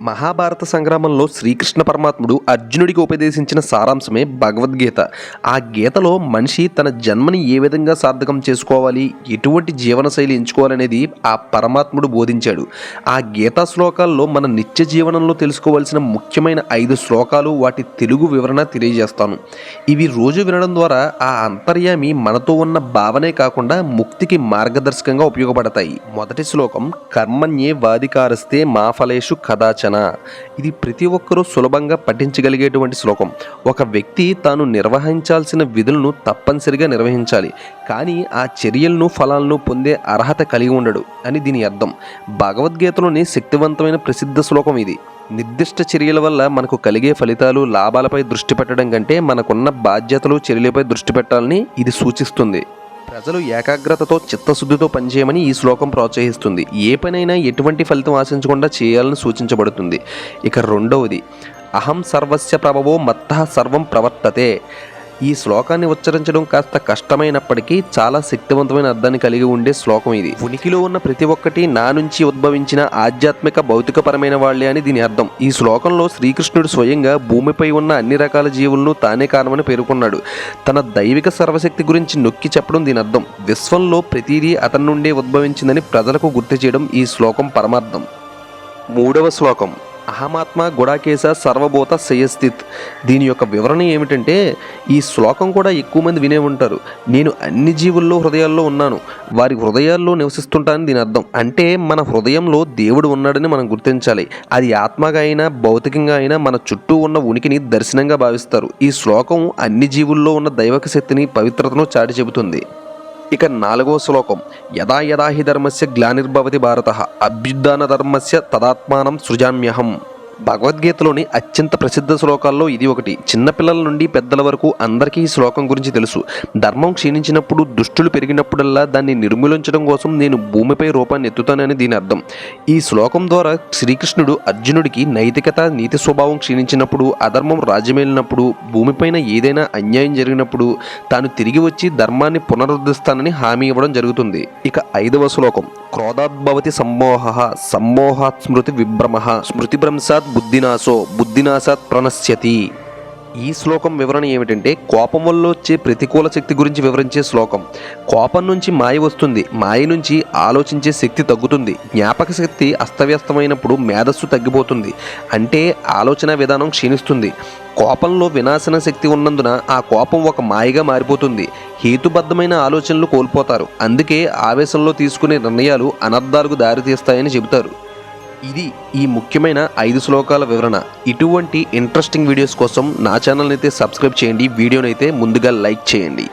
మహాభారత సంగ్రామంలో శ్రీకృష్ణ పరమాత్ముడు అర్జునుడికి ఉపదేశించిన సారాంశమే భగవద్గీత. ఆ గీతలో మనిషి తన జన్మని ఏ విధంగా సార్థకం చేసుకోవాలి ఎటువంటి జీవనశైలి ఎంచుకోవాలనేది ఆ పరమాత్ముడు బోధించాడు. ఆ గీతా శ్లోకాల్లో మన నిత్య జీవనంలో తెలుసుకోవాల్సిన ముఖ్యమైన ఐదు శ్లోకాలు వాటి తెలుగు వివరణ తెలియజేస్తాను. ఇవి రోజు వినడం ద్వారా ఆ అంతర్యామి మనతో ఉన్న భావనే కాకుండా ముక్తికి మార్గదర్శకంగా ఉపయోగపడతాయి. మొదటి శ్లోకం కర్మణ్యే వాధికారస్తే మా ఫలేషు కదాచన ఇది ప్రతి ఒక్కరూ సులభంగా పఠించగలిగేటువంటి శ్లోకం. ఒక వ్యక్తి తాను నిర్వహించాల్సిన విధులను తప్పనిసరిగా నిర్వహించాలి. కానీ ఆ చర్యలను ఫలాలను పొందే అర్హత కలిగి ఉండడు అని దీని అర్థం. భగవద్గీతలోని శక్తివంతమైన ప్రసిద్ధ శ్లోకం ఇది. నిర్దిష్ట చర్యల వల్ల మనకు కలిగే ఫలితాలు లాభాలపై దృష్టి పెట్టడం కంటే మనకున్న బాధ్యతలు చర్యలపై దృష్టి పెట్టాలని ఇది సూచిస్తుంది. ప్రజలు ఏకాగ్రతతో చిత్తశుద్ధితో పనిచేయమని ఈ శ్లోకం ప్రోత్సహిస్తుంది. ఏ పనైనా ఎటువంటి ఫలితం ఆశించకుండా చేయాలని సూచించబడుతుంది. ఇక రెండవది అహం సర్వస్య ప్రభవో మత్త సర్వం ప్రవర్తతే. ఈ శ్లోకాన్ని ఉచ్చరించడం కాస్త కష్టమైనప్పటికీ చాలా శక్తివంతమైన అర్థాన్ని కలిగి ఉండే శ్లోకం ఇది. ఉనికిలో ఉన్న ప్రతి ఒక్కటి నా నుంచి ఉద్భవించిన ఆధ్యాత్మిక భౌతికపరమైన వాళ్ళే అని దీని అర్థం. ఈ శ్లోకంలో శ్రీకృష్ణుడు స్వయంగా భూమిపై ఉన్న అన్ని రకాల జీవులను తానే కారణమని పేర్కొన్నాడు. తన దైవిక సర్వశక్తి గురించి నొక్కి చెప్పడం దీని అర్థం. విశ్వంలో ప్రతిదీ అతని నుండే ఉద్భవించిందని ప్రజలకు గుర్తు చేయడం ఈ శ్లోకం పరమార్థం. మూడవ శ్లోకం. అహమాత్మ గుడాకేశ సర్వభూత శయస్థిత్. దీని యొక్క వివరణ ఏమిటంటే ఈ శ్లోకం కూడా ఎక్కువ మంది వినే ఉంటారు. నేను అన్ని జీవుల్లో హృదయాల్లో ఉన్నాను. వారి హృదయాల్లో నివసిస్తుంటానని దీని అర్థం. అంటే మన హృదయంలో దేవుడు ఉన్నాడని మనం గుర్తించాలి. అది ఆత్మగా అయినా భౌతికంగా అయినా మన చుట్టూ ఉన్న ఉనికిని దర్శనంగా భావిస్తారు. ఈ శ్లోకం అన్ని జీవుల్లో ఉన్న దైవక శక్తిని పవిత్రతను చాటి చెబుతుంది ఇక నాలుగవ శ్లోకం. యదా యదా హి ధర్మస్య గ్లానిర్భవతి భారత. అభ్యుద్ధాన ధర్మస్య తదాత్మానం సృజామ్యహం. భగవద్గీతలోని అత్యంత ప్రసిద్ధ శ్లోకాల్లో ఇది ఒకటి. చిన్నపిల్లల నుండి పెద్దల వరకు అందరికీ ఈ శ్లోకం గురించి తెలుసు. ధర్మం క్షీణించినప్పుడు దుష్టులు పెరిగినప్పుడల్లా దాన్ని నిర్మూలించడం కోసం నేను భూమిపై రూపాన్ని ఎత్తుతానని దీని అర్థం. ఈ శ్లోకం ద్వారా శ్రీకృష్ణుడు అర్జునుడికి నైతికత నీతి స్వభావం క్షీణించినప్పుడు అధర్మం రాజ్యమేలినప్పుడు భూమిపైన ఏదైనా అన్యాయం జరిగినప్పుడు తాను తిరిగి వచ్చి ధర్మాన్ని పునరుద్ధరిస్తానని హామీ ఇవ్వడం జరుగుతుంది. ఇక ఐదవ శ్లోకం. క్రోధాద్భవతి సమ్మోహ సమ్మోహాత్ స్మృతి విభ్రమ స్మృతిభ్రంశాత్ బుద్ధినాశో బుద్ధినాశాత్ ప్రణశ్యతి. ఈ శ్లోకం వివరణ ఏమిటంటే కోపం వల్ల వచ్చే ప్రతికూల శక్తి గురించి వివరించే శ్లోకం. కోపం నుంచి మాయ వస్తుంది. మాయ నుంచి ఆలోచించే శక్తి తగ్గుతుంది. జ్ఞాపక శక్తి అస్తవ్యస్తమైనప్పుడు మేధస్సు తగ్గిపోతుంది. అంటే ఆలోచన విధానం క్షీణిస్తుంది. కోపంలో వినాశన శక్తి ఉన్నందున ఆ కోపం ఒక మాయగా మారిపోతుంది. హేతుబద్ధమైన ఆలోచనలు కోల్పోతారు. అందుకే ఆవేశంలో తీసుకునే నిర్ణయాలు అనర్థాలకు దారితీస్తాయని చెబుతారు. ఇది ఈ ముఖ్యమైన ఐదు శ్లోకాల వివరణ. ఇటువంటి ఇంట్రెస్టింగ్ వీడియోస్ కోసం నా ఛానల్ని అయితే సబ్స్క్రైబ్ చేయండి. వీడియోనైతే ముందుగా లైక్ చేయండి.